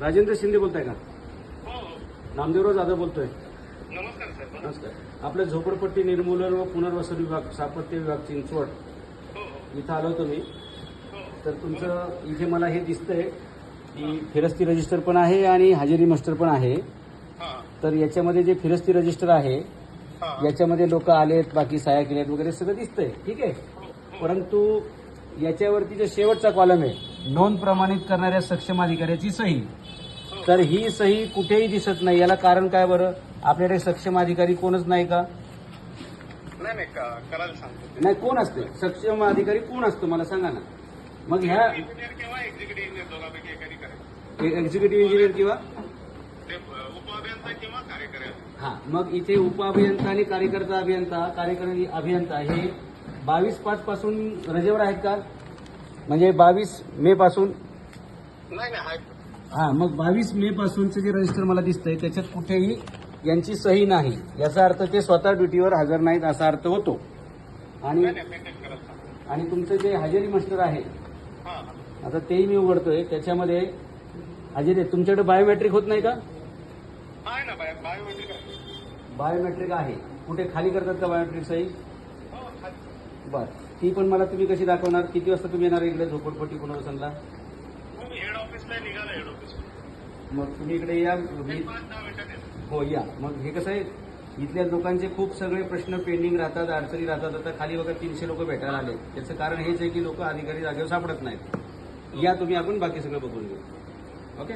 राजेंद्र शिंदे बोलताय का? हो हो. नामदेवराव जाधव बोलतोय. नमस्कार सर. बोला. नमस्कार. आपलं झोपडपट्टी निर्मूलन व पुनर्वसन विभाग सापत्य विभाग चिंचवड हो इथं आलो होतो मी. तर तुमचं इथे मला हे दिसतंय की फिरस्ती रजिस्टर पण आहे आणि हजेरी मास्टर पण आहे. हा. तर याच्यामध्ये जे फिरस्ती रजिस्टर आहे याच्यामध्ये लोक आलेत बाकी सह्या केल्यात वगैरे सगळं दिसतंय. ठीक आहे. परंतु याच्यावरती जो शेवटचा कॉलम आहे नोंद प्रमाणित करणाऱ्या सक्षम अधिकाऱ्याची सही. तर ही सही कुठेही दिसत नाही. याला कारण काय बरं? आपल्याकडे सक्षम अधिकारी कोणच नाही का? नाही नाही का- करायला सांगतो. नाही कोण असते? सक्षम अधिकारी कोण असतो? मला सांगा ना. मग ह्या इंजिनियर किंवा एक्झिक्युटिव्ह इंजिनियर दोघांपैकी एकाने करायचं. एक्झिक्युटिव्ह इंजिनियर किंवा उपअभियंता हा मग इथे उपअभियंता आणि कार्यकर्ता अभियंता कार्यकारी अभियंता हे बावीस पाच पासून रजेवर आहेत का? म्हणजे बावीस मे पासून? नाही नाही हा मग बावीस मे पासूनचं जे रजिस्टर मला दिसतंय त्याच्यात कुठेही यांची सही नाही. याचा अर्थ ते स्वतः ड्युटीवर हजर नाहीत असा अर्थ होतो. आणि आणि तुमचं जे हजेरी मास्टर आहे आता तेही मी उघडतोय त्याच्यामध्ये हजेरी तुमच्याकडे बायोमेट्रिक होत नाही का? बायोमेट्रिक आहे. बायोमेट्रिक आहे. कुठे खाली करतात का बायोमेट्रिक सही? हो. बर. ती पण मला तुम्ही कशी दाखवणार? किती वाजता तुम्ही येणार इकडे झोपडपट्टी पुनर्वसनला? निघालो हेड ऑफिस मग तुम्ही इकडे या मी पाच दहा मिनिटात येतो. हो या. मग हे कसं आहे इथल्या लोकांचे खूप सगळे प्रश्न पेंडिंग राहतात अडचणी राहतात. आता खाली वगैरे तीनशे लोक भेटायला आले. त्याचं कारण हेच आहे की लोक अधिकारी जागेवर सापडत नाहीत. या तुम्ही आपण बाकी सगळं बघून घेऊ. ओके?